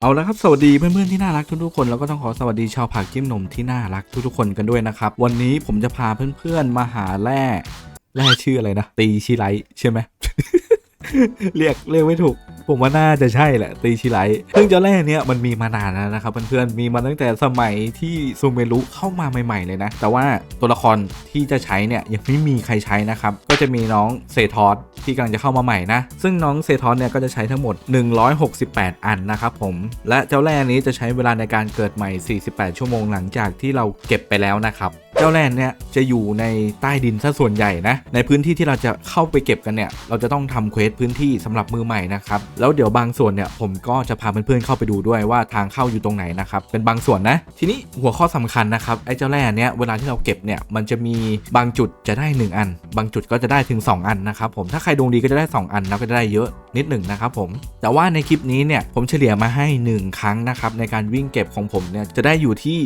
เอาละครับสวัสดีเพื่อนๆที่น่ารักทุกๆคนแล้วก็ต้องขอสวัสดีชาวผักจิ้มนมที่น่ารักทุกๆคนกันด้วยนะครับ วันนี้ผมจะพาเพื่อนๆมาหาแร่แร่ชื่ออะไรนะ ตีชิไลท์ใช่ไหม เรียกเรียกไม่ถูก ผมว่าน่าจะใช่แหละตีชิไลท์ซึ่งเจ้าแร่เนี้ยมันมีมานานแล้วนะครับเพื่อนๆมีมาตั้งแต่สมัยที่ซูเมรุเข้ามาใหม่ๆเลยนะ แต่ว่าตัวละครที่จะใช้เนี่ยยังไม่มีใครใช้นะครับ ก็จะมีน้องเซทอสที่กำลังจะเข้ามาใหม่นะ ซึ่งน้องเซทอสเนี่ยก็จะใช้ทั้งหมด 168 อันนะครับผม และเจ้าแร่นี้จะใช้เวลาในการเกิดใหม่ 48 ชั่วโมงหลังจากที่เราเก็บไปแล้วนะครับ เจ้าแร่เนี่ยจะอยู่ในใต้ดินซะส่วนใหญ่นะ ในพื้นที่ที่เราจะเข้าไปเก็บกันเนี่ย เราจะต้องทำเควสพื้นที่สำหรับมือใหม่นะครับ แล้วเดี๋ยวบางส่วนเนี่ยผมก็จะพาเพื่อนๆเข้าไปดูด้วยว่าทางเข้าอยู่ตรงไหนนะครับ เป็นบางส่วนนะ ทีนี้หัวข้อสำคัญนะครับไอ้เจ้าแร่เนี่ยเวลาที่เราเก็บเนี่ยมันจะมีบางจุดจะได้ 1 อัน บางจุดก็จะได้ถึง 2 อันนะครับผมถ้าใครดวงดีก็จะได้ 2 อันแล้วก็จะได้เยอะนิดหนึ่งนะครับผมแต่ว่าในคลิปนี้เนี่ยผมเฉลี่ยมาให้ 1 ครั้งนะครับในการวิ่งเก็บของผมเนี่ยจะได้อยู่ที่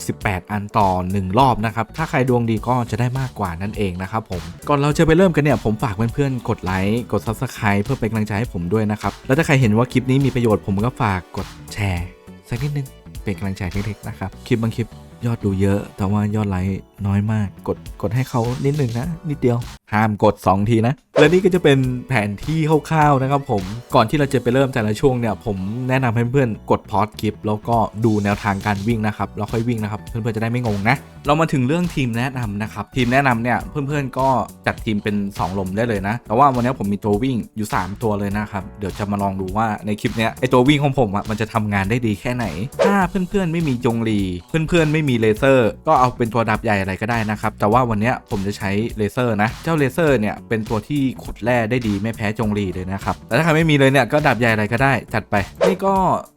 68 อันต่อ 1 รอบนะครับถ้าใครดวงดีก็จะได้มากกว่านั่นเองนะครับผมก่อนเราจะไปเริ่มกันเนี่ยผมฝากเพื่อนๆกดไลค์กด Subscribe เพื่อเป็นกำลังใจให้ผมด้วยนะครับแล้วถ้าใครเห็นว่าคลิปนี้มีประโยชน์ผมก็ฝากกดแชร์สักนิดนึงเป็นกำลังใจเล็กๆนะครับคลิปบางคลิป ยอดดูเยอะ แต่ว่ายอดไลค์น้อยมาก กดกดให้เขานิดนึงนะ นิดเดียว ห้ามกด 2 ทีนะ และนี่ก็จะเป็นแผนที่คร่าวๆนะครับผมก่อนที่เราจะไปเริ่มแต่ละช่วงเนี่ย ผมแนะนำให้เพื่อนๆกดพอดคลิป แล้วก็ดูแนวทางการวิ่งนะครับแล้วค่อยวิ่งนะครับ เพื่อนๆจะได้ไม่งงนะ เรามาถึงเรื่องทีมแนะนำนะครับทีมแนะนำเนี่ยเพื่อนๆก็จัดทีมเป็น 2 ลมได้เลยนะ แต่ว่าวันนี้ผมมีตัววิ่งอยู่ 3 ตัวเลยนะครับเดี๋ยวจะมาลองดูว่าในคลิปเนี้ยไอตัววิ่งของผมอะมันจะทำงานได้ดีแค่ไหน ถ้าเพื่อนๆไม่มีจงรีเพื่อนๆไม่มีเลเซอร์ ก็เอาเป็นตัวดับใหญ่อะไรก็ได้นะครับ แต่ว่าวันนี้ผมจะใช้เลเซอร์นะ เจ้าเลเซอร์เนี่ยเป็นตัวที่ขุดแร่ได้ดีไม่แพ้จงรีเลยนะครับแต่ถ้าใครไม่มีเลยเนี่ยก็ดับใหญ่อะไรก็ได้จัดไป นี่ก็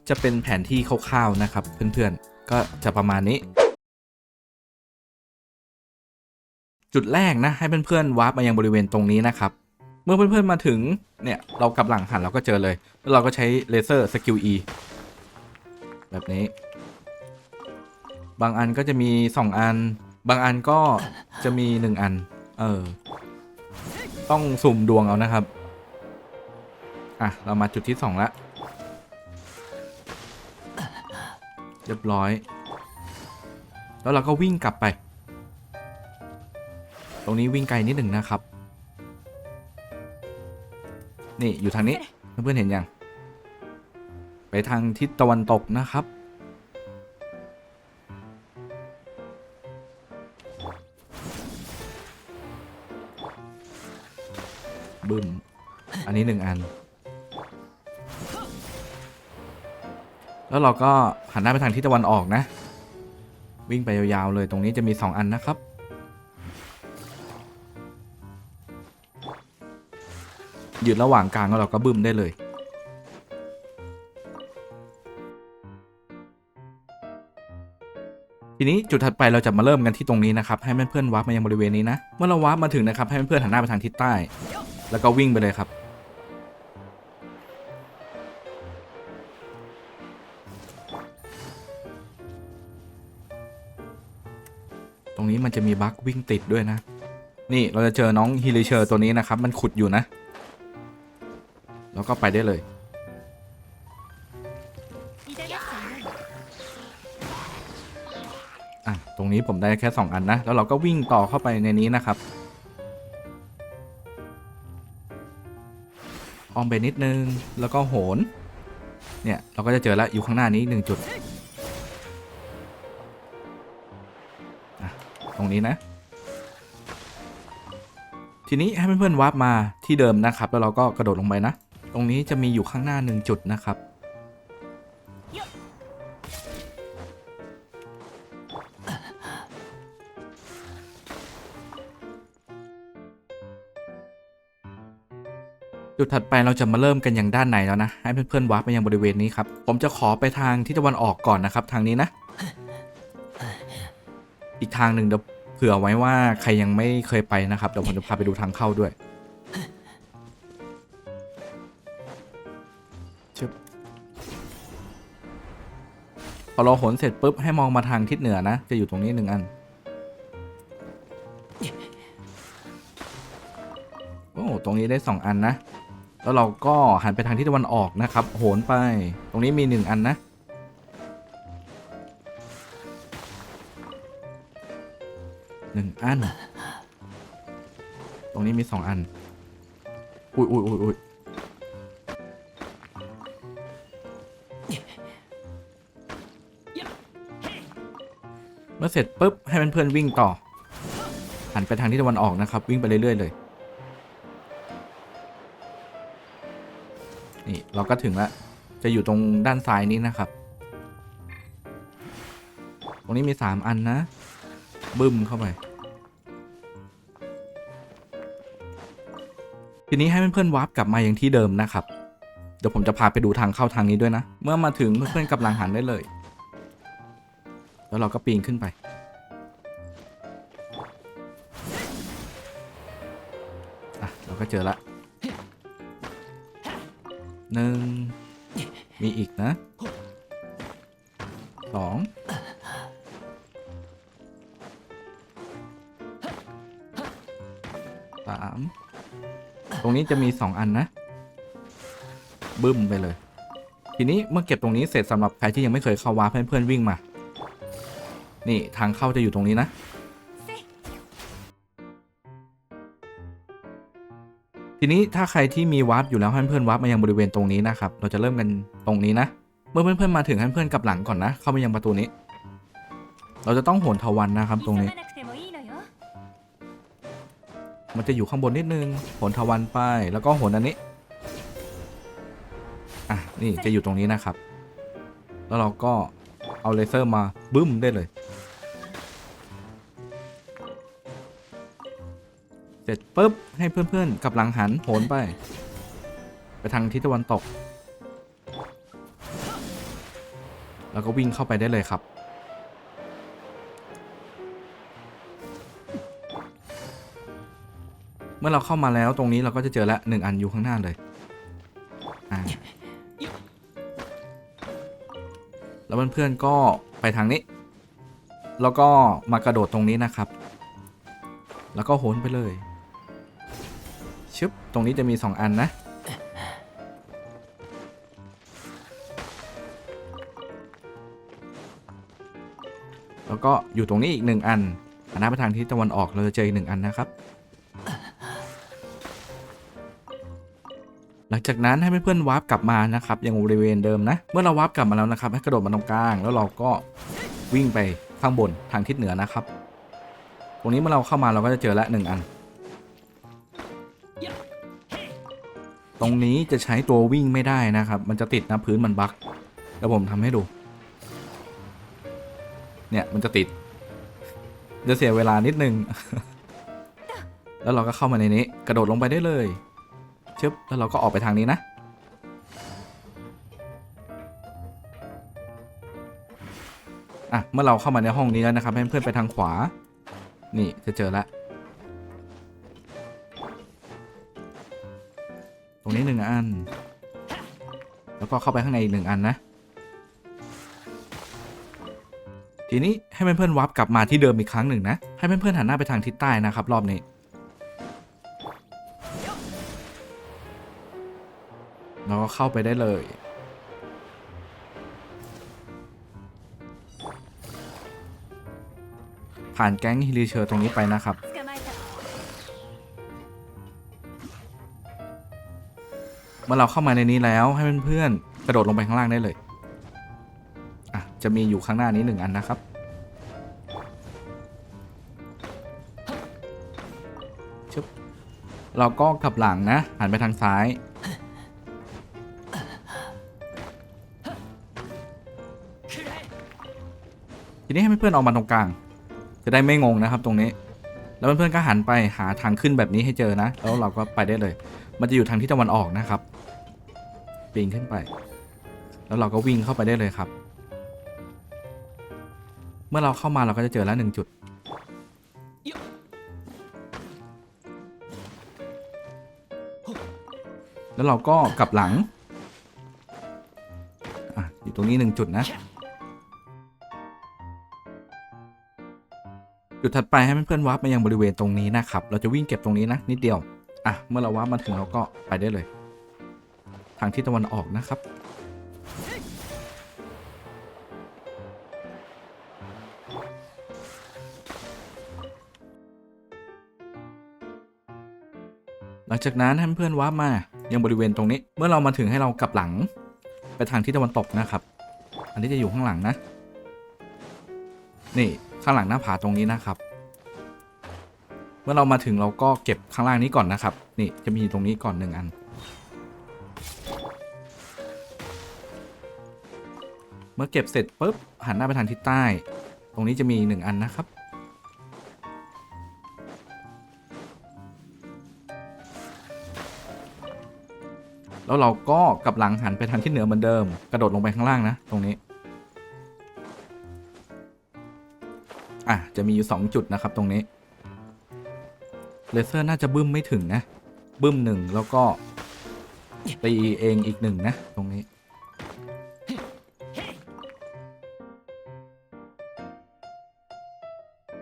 จะเป็นแผนที่คร่าวๆนะครับเพื่อนๆ ก็จะประมาณนี้จุดแรกนะให้เพื่อนๆวาร์ปมายังบริเวณตรงนี้นะครับ เมื่อเพื่อนๆมาถึงเนี่ยเรากลับหลังหันเราก็เจอเลย แล้วเราก็ใช้เลเซอร์สกิล E แบบนี้ บางอันก็จะมี 2 อัน บางอันก็จะมี 1 อัน เออ ต้องสุ่มดวงเอานะครับ อะ เรามาจุดที่2แล้วเรียบร้อย แล้วเราก็วิ่งกลับไป ตรงนี้วิ่งไกลนิดหนึ่งนะครับ นี่อยู่ทางนี้เพื่อนๆเห็นยัง ไปทางทิศตะวันตกนะครับ นี้หนึ่งอัน แล้วเราก็หันหน้าไปทางทิศตะวันออกนะ วิ่งไปยาวๆเลยตรงนี้จะมี 2 อันนะครับ หยืนระหว่างกลางแล้วเราก็บึ้มได้เลยทีนี้จุดถัดไปเราจะมาเริ่มกันที่ตรงนี้นะครับ ให้เพื่อนๆวาร์ปมายังบริเวณนี้นะ เมื่อเราวาร์ปมาถึงนะครับ ให้เพื่อนๆหันหน้าไปทางทิศใต้ แล้วก็วิ่งไปเลยครับ รงนี้มันจะมีบั๊กวิ่งติดด้วยนะ นี่เราจะเจอน้องฮิลิเชอร์ตัวนี้นะครับ มันขุดอยู่นะ แล้วก็ไปได้เลย อะ ตรงนี้ผมได้แค่ 2 อันนะ แล้วเราก็วิ่งต่อเข้าไปในนี้นะครับ ออมไปนิดนึง แล้วก็โหน เนี่ย เราก็จะเจอแล้วอยู่ข้างหน้านี้หนึ่งจุด ตรงนี้นะ ทีนี้ให้เพื่อนๆวาร์ปมาที่เดิมนะครับ แล้วเราก็กระโดดลงไปนะ ตรงนี้จะมีอยู่ข้างหน้าหนึ่งจุดนะครับ จุดถัดไปเราจะมาเริ่มกันอย่างด้านในแล้วนะ ให้เพื่อนๆวาร์ปไปยังบริเวณนี้ครับ ผมจะขอไปทางทิศตะวันออกก่อนนะครับ ทางนี้นะ อีกทางหนึ่งเดี๋ยวเผื่อไว้ว่าใครยังไม่เคยไปนะครับเดี๋ยวผมจะพาไปดูทางเข้าด้วยชึบพอเราโหนเสร็จปุ๊บให้มองมาทางทิศเหนือนะ จะอยู่ตรงนี้หนึ่งอัน โอ้ตรงนี้ได้สองอันนะ แล้วเราก็หันไปทางทิศตะวันออกนะครับ โหนไป ตรงนี้มีหนึ่งอันนะ หนึ่งอัน ตรงนี้มีสองอัน อุ้ยอุ้ยอุ้ยอุ้ยเมื่อเสร็จปุ๊บ ให้เพื่อนๆวิ่งต่อ หันไปทางทิศตะวันออกนะครับ วิ่งไปเรื่อย ๆ เลย นี่ เราก็ถึงแล้วจะอยู่ตรงด้านซ้ายนี้นะครับ ตรงนี้มีสามอันนะ บึ้มเข้าไป ทีนี้ให้เพื่อนๆวาร์ปกลับมาอย่างที่เดิมนะครับ เดี๋ยวผมจะพาไปดูทางเข้าทางนี้ด้วยนะ เมื่อมาถึงเพื่อนๆกำลังหันได้เลย แล้วเราก็ปีนขึ้นไป อะ เราก็เจอละหนึ่งมีอีกนะสองามตรงนี้จะมีสองอันนะ บึ้มไปเลย ทีนี้เมื่อเก็บตรงนี้เสร็จสำหรับใครที่ยังไม่เคยเข้าวาร์ปให้เพื่อนวิ่งมา นี่ทางเข้าจะอยู่ตรงนี้นะทีนี้ถ้าใครที่มีวาร์ปอยู่แล้วให้เพื่อนวาร์ปมายังบริเวณตรงนี้นะครับ เราจะเริ่มกันตรงนี้นะ เมื่อเพื่อนๆมาถึงให้เพื่อนกลับหลังก่อนนะ เข้ามายังประตูนี้ เราจะต้องโหนทวันนะครับตรงนี้ มันจะอยู่ข้างบนนิดนึงโหนทวันไปแล้วก็โหนอันนี้อะนี่จะอยู่ตรงนี้นะครับ แล้วเราก็เอาเลเซอร์มาบึ้มได้เลย เสร็จปุ๊บให้เพื่อนๆกับหลังหันโหนไป ไปทางทิศตะวันตก แล้วก็วิ่งเข้าไปได้เลยครับ เมื่อเราเข้ามาแล้วตรงนี้เราก็จะเจอแล้วหนึ่งอันอยู่ข้างหน้าเลยอ่าแล้วเพื่อนๆก็ไปทางนี้ แล้วก็มากระโดดตรงนี้นะครับ แล้วก็โหนไปเลยชึบตรงนี้จะมีสองอันนะ แล้วก็อยู่ตรงนี้อีกหนึ่งอันหันหน้าไปทางทิศตะวันออกเราจะเจออีกหนึ่งอันนะครับ จากนั้นให้เพื่อนๆวาร์ปกลับมานะครับยังบริเวณเดิมนะ เมื่อเราวาร์ปกลับมาแล้วนะครับ ให้กระโดดมาตรงกลาง แล้วเราก็วิ่งไปข้างบนทางทิศเหนือนะครับ ตรงนี้เมื่อเราเข้ามาเราก็จะเจอละหนึ่งอัน ตรงนี้จะใช้ตัววิ่งไม่ได้นะครับ มันจะติดนะพื้นมันบั๊กเดี๋ยวผมทำให้ดู เนี่ยมันจะติด จะเสียเวลานิดนึง แล้วเราก็เข้ามาในนี้ กระโดดลงไปได้เลย ชึบแล้วเราก็ออกไปทางนี้นะ อะ เมื่อเราเข้ามาในห้องนี้แล้วนะครับให้เพื่อนไปทางขวา นี่จะเจอแล้วตรงนี้หนึ่งอัน แล้วก็เข้าไปข้างในอีกหนึ่งอันนะ ทีนี้ให้เพื่อนๆวับกลับมาที่เดิมอีกครั้งหนึ่งนะ ให้เพื่อนๆหันหน้าไปทางทิศใต้นะครับรอบนี้ เราก็เข้าไปได้เลย ผ่านแก๊งฮิลิเชอร์ตรงนี้ไปนะครับ เมื่อเราเข้ามาในนี้แล้วให้เพื่อนๆกระโดดลงไปข้างล่างได้เลยอะจะมีอยู่ข้างหน้านี้หนึ่งอันนะครับเราก็ขับหลังนะ หันไปทางซ้าย ทีนี้ให้เพื่อนๆออกมาตรงกลาง จะได้ไม่งงนะครับตรงนี้ แล้วเพื่อนๆก็หันไปหาทางขึ้นแบบนี้ให้เจอนะ แล้วเราก็ไปได้เลย มันจะอยู่ทางที่ตะวันออกนะครับปีนขึ้นไป แล้วเราก็วิ่งเข้าไปได้เลยครับ เมื่อเราเข้ามาเราก็จะเจอแล้วหนึ่งจุดแล้วเราก็กลับหลัง อะ อยู่ตรงนี้หนึ่งจุดนะ จุดถัดไปให้เพื่อนๆวาร์ปมายังบริเวณตรงนี้นะครับ เราจะวิ่งเก็บตรงนี้นะนิดเดียว อะ เมื่อเราวาร์ปมาถึงเราก็ไปได้เลย ทางทิศตะวันออกนะครับ หลังจากนั้นให้เพื่อนๆวาร์ปมายังบริเวณตรงนี้ เมื่อเรามาถึงให้เรากลับหลัง ไปทางทิศตะวันตกนะครับ อันนี้จะอยู่ข้างหลังนะ นี่ ข้างหลังหน้าผาตรงนี้นะครับ เมื่อเรามาถึงเราก็เก็บข้างล่างนี้ก่อนนะครับ นี่จะมีตรงนี้ก่อนหนึ่งอัน เมื่อเก็บเสร็จปุ๊บหันหน้าไปทางทิศใต้ ตรงนี้จะมีหนึ่งอันนะครับแล้วเราก็กลับหลังหันไปทางที่เหนือเหมือนเดิม กระโดดลงไปข้างล่างนะ ตรงนี้ อะ จะมีอยู่ 2 จุดนะครับตรงนี้เลเซอร์น่าจะบึ้มไม่ถึงนะ บึ้มหนึ่งแล้วก็ตีเองอีกหนึ่งนะ ตรงนี้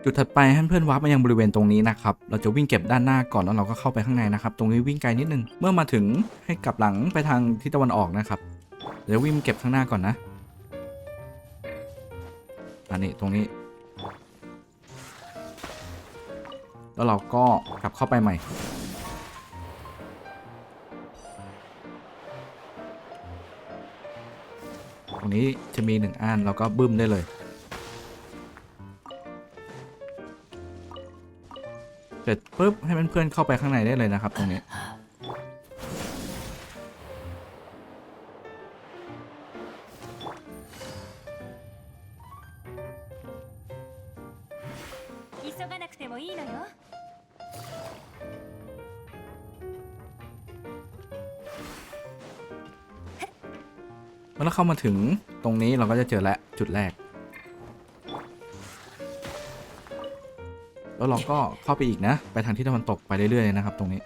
จุดถัดไปให้เพื่อนวาร์ปมายังบริเวณตรงนี้นะครับ เราจะวิ่งเก็บด้านหน้าก่อนแล้วเราก็เข้าไปข้างในนะครับ ตรงนี้วิ่งไกลนิดนึง เมื่อมาถึงให้กลับหลังไปทางทิศตะวันออกนะครับ เดี๋ยววิ่งเก็บข้างหน้าก่อนนะ อันนี้ตรงนี้ แล้วเราก็กลับเข้าไปใหม่ ตรงนี้จะมีหนึ่งอันเราก็บึ้มได้เลย เสร็จปุ๊บให้เพื่อนๆเข้าไปข้างในได้เลยนะครับตรงนี้ มามาถึงตรงนี้เราก็จะเจอแล้วจุดแรก แล้วเราก็เข้าไปอีกนะ ไปทางที่ตะวันตกไปเรื่อยๆนะครับ ตรงนี้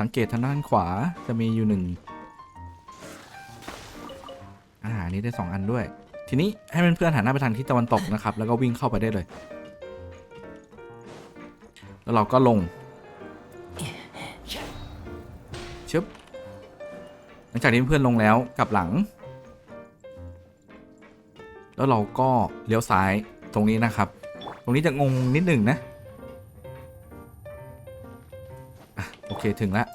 สังเกตทางด้านขวาจะมีอยู่หนึ่งอ่านนี้ได้สองอันด้วย ทีนี้ให้เพื่อนๆหันหน้าไปทางที่ตะวันตกนะครับ แล้วก็วิ่งเข้าไปได้เลย แล้วเราก็ลงชึบหลังจากที่เพื่อนลงแล้วกลับหลัง แล้วเราก็เลี้ยวซ้ายตรงนี้นะครับ ตรงนี้จะงงนิดหนึ่งนะอะโอเคถึงแล้ว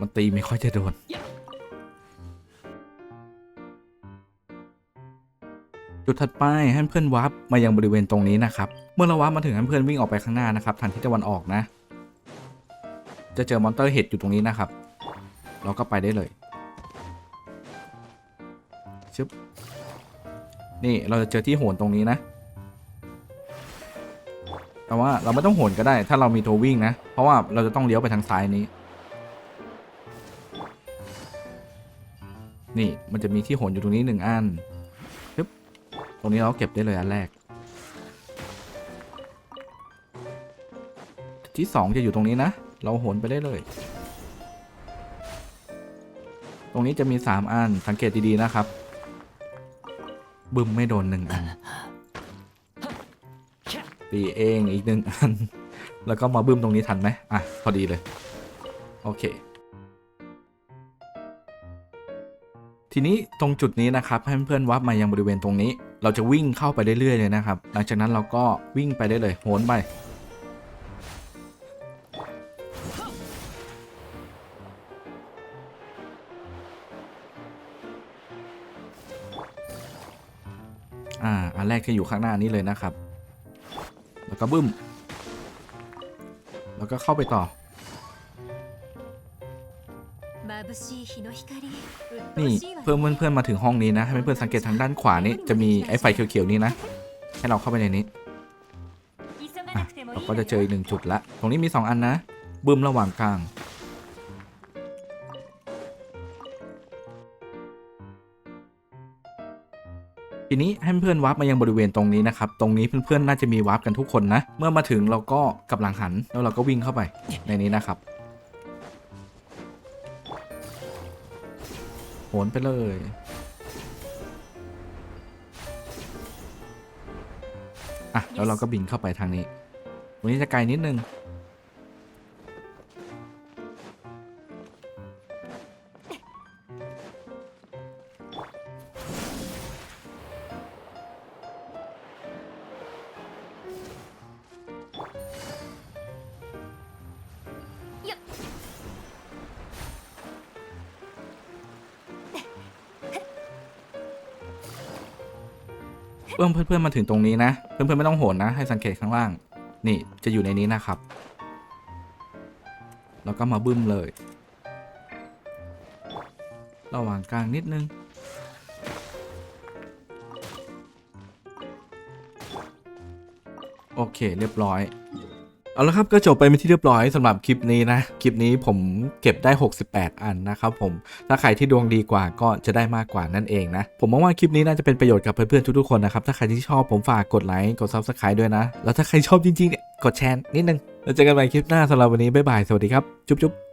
มันตีไม่ค่อยจะโดน จุดถัดไปให้เพื่อนวาร์ปมายังบริเวณตรงนี้นะครับ เมื่อเราวาร์ปมาถึงให้เพื่อนวิ่งออกไปข้างหน้านะครับทางทิศตะวันออกนะ จะเจอมอนเตอร์เห็ดอยู่ตรงนี้นะครับ เราก็ไปได้เลย นี่เราจะเจอที่โหนตรงนี้นะ แต่ว่าเราไม่ต้องโหนก็ได้ ถ้าเรามีตัววิ่งนะ เพราะว่าเราจะต้องเลี้ยวไปทางซ้ายนี้ นี่มันจะมีที่โหนอยู่ตรงนี้หนึ่งอันชึบตรงนี้เราเก็บได้เลยอันแรก ที่สองจะอยู่ตรงนี้นะ เราโหนไปได้เลย ตรงนี้จะมี 3 อันสังเกตดีๆนะครับ บึ้มไม่โดนหนึ่งอันตีเองอีกหนึ่งอัน แล้วก็มาบึ้มตรงนี้ทันไหมอะ พอดีเลย โอเค ทีนี้ตรงจุดนี้นะครับให้เพื่อนๆวับมายังบริเวณตรงนี้ เราจะวิ่งเข้าไปเรื่อยๆเลยนะครับ หลังจากนั้นเราก็วิ่งไปได้เลยโหนไป อ่า อันแรกที่อยู่ข้างหน้านี้เลยนะครับ แล้วก็บึ้ม แล้วก็เข้าไปต่อ นี่เพิ่มเพื่อนเพื่อนมาถึงห้องนี้นะ ให้เพื่อนๆสังเกตทางด้านขวานี้จะมีไอ้ไฟเขียวๆนี้นะ ให้เราเข้าไปในนี้เราก็จะเจออีกหนึ่งจุดละ ตรงนี้มี 2 อันนะ บึ้มระหว่างกลาง ทีนี้ให้เพื่อนวาร์ปมายังบริเวณตรงนี้นะครับ ตรงนี้เพื่อนๆน่าจะมีวาร์ปกันทุกคนนะ เมื่อมาถึงเราก็กลับหลังหันแล้วเราก็วิ่งเข้าไปในนี้นะครับโหนไปเลยอะแล้วเราก็บินเข้าไปทางนี้ตรงนี้จะไกลนิดนึง เพื่อนเพื่อนๆมาถึงตรงนี้นะ เพื่อนๆไม่ต้องโหนนะ ให้สังเกตข้างล่าง นี่จะอยู่ในนี้นะครับ แล้วก็มาบึ้มเลย ระหว่างกลางนิดนึง โอเคเรียบร้อย เอาละครับก็จบไปเป็นที่เรียบร้อยสำหรับคลิปนี้นะ คลิปนี้ผมเก็บได้ 68 อันนะครับผม ถ้าใครที่ดวงดีกว่าก็จะได้มากกว่านั่นเองนะ ผมมองว่าคลิปนี้น่าจะเป็นประโยชน์กับเพื่อนๆทุกๆคนนะครับ ถ้าใครที่ชอบผมฝากกดไลค์กดซับสไคร b e ด้วยนะ แล้วถ้าใครชอบจริงๆเนี่ยกดแชร์นิดนึง แล้วเจอกันใหม่คลิปหน้าสำหรับวันนี้บ๊ายบายสวัสดีครับ จุ๊บๆ